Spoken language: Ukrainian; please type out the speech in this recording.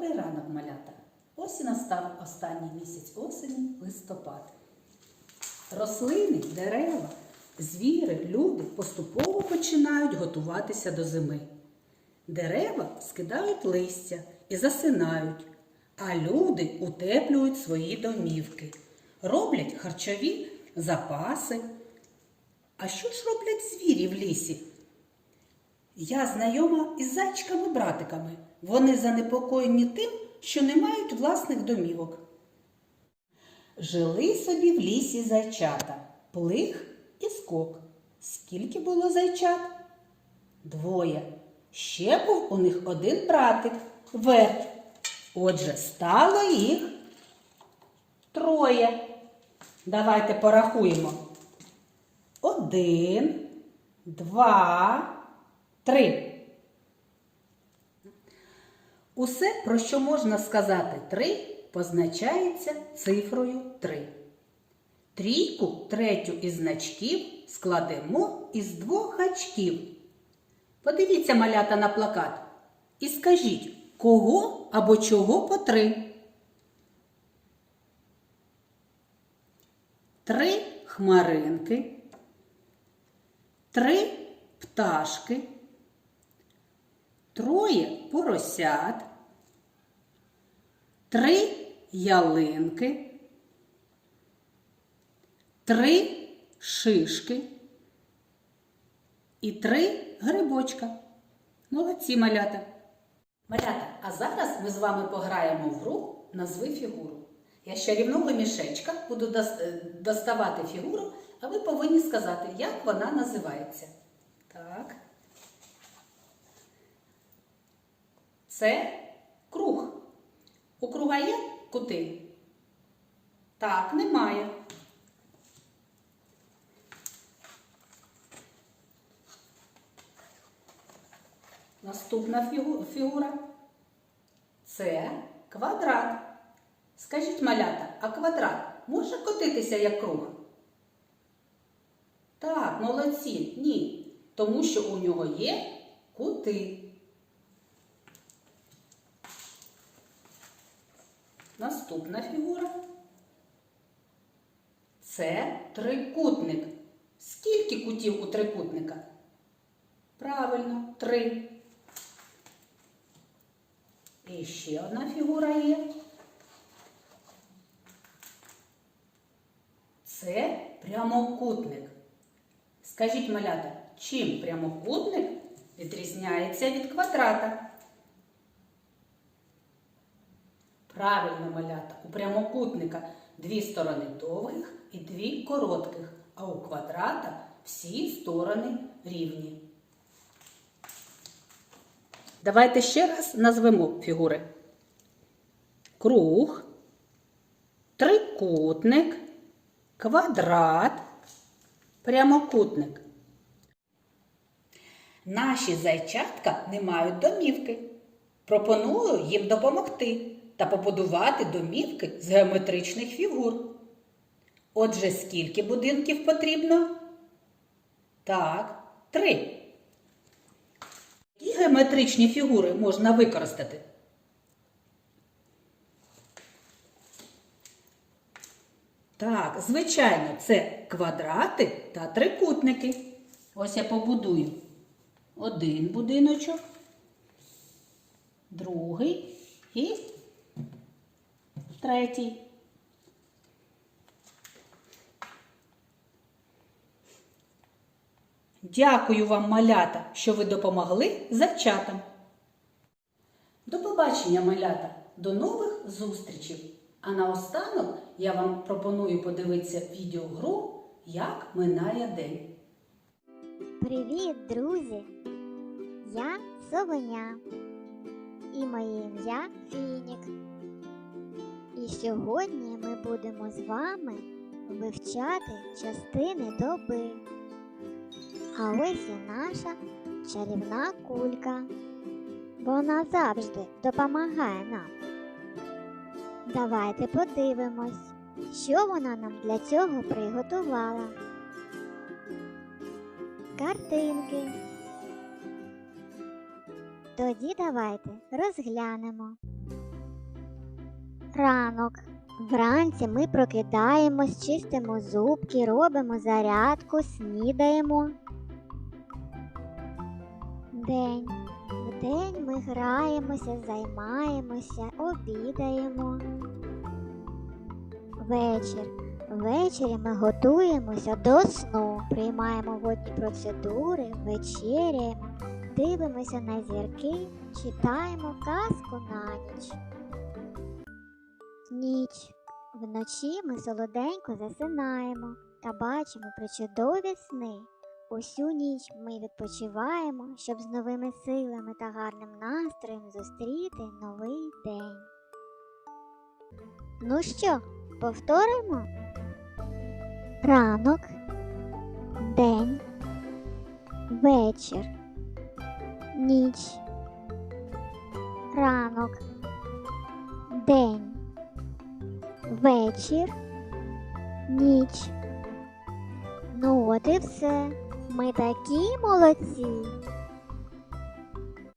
Добрий ранок, малята! Ось і настав останній місяць осені листопад. Рослини, дерева, звіри, люди поступово починають готуватися до зими. Дерева скидають листя і засинають, а люди утеплюють свої домівки, роблять харчові запаси. А що ж роблять звірі в лісі? Я знайома із зайчиками-братиками. Вони занепокоєні тим, що не мають власних домівок. Жили собі в лісі зайчата, плих і скок. Скільки було зайчат? Двоє. Ще був у них один братик верть. Отже, стало їх троє. Давайте порахуємо. Один, два, три. Усе, про що можна сказати три, позначається цифрою три. Трійку третю із значків складемо із двох гачків. Подивіться малята на плакат і скажіть, кого або чого по три. Три хмаринки, три пташки, троє поросят, три ялинки, три шишки і три грибочка. Молодці малята. Малята, а зараз ми з вами пограємо в гру назви фігуру. Я з чарівного мішечка буду е, доставати фігуру, а ви повинні сказати, як вона називається. Так. Це круг. У круга є кути? Так, немає. Наступна фігура це квадрат. Скажіть, малята, а квадрат може котитися як круг? Так, молодці, ні. Тому що у нього є кути. Наступна фігура. Це трикутник. Скільки кутів у трикутника? Правильно, три. І ще одна фігура є. Це прямокутник. Скажіть, малята, чим прямокутник відрізняється від квадрата? Правильно, малята, у прямокутника дві сторони довгих і дві коротких, а у квадрата всі сторони рівні. Давайте ще раз назвемо фігури. Круг, трикутник, квадрат, прямокутник. Наші зайчатка не мають домівки. Пропоную їм допомогти та побудувати домівки з геометричних фігур. Отже, скільки будинків потрібно? Так, три. Які геометричні фігури можна використати? Так, звичайно, це квадрати та трикутники. Ось я побудую один будиночок, другий і третій. Дякую вам, малята, що ви допомогли зайчатам. До побачення, малята, до нових зустрічей. А наостанок я вам пропоную подивитися відеогру Як минає день. Привіт, друзі! Я Совеня і моє ім'я Фінік. І сьогодні ми будемо з вами вивчати частини доби. А ось і наша чарівна кулька. Вона завжди допомагає нам. Давайте подивимось, що вона нам для цього приготувала. Картинки. Тоді давайте розглянемо. Ранок. Вранці ми прокидаємось, чистимо зубки, робимо зарядку, снідаємо. День. Вдень ми граємося, займаємося, обідаємо. Вечір. Ввечері ми готуємося до сну, приймаємо водні процедури, вечеряємо, дивимося на зірки, читаємо казку на ніч. Ніч. Вночі ми солоденько засинаємо та бачимо причудові сни. Усю ніч ми відпочиваємо, щоб з новими силами та гарним настроєм зустріти новий день. Ну що, повторимо? Ранок, день, вечір, ніч, ранок, день, вечір, ніч. Ну от і все. Ми такі молодці.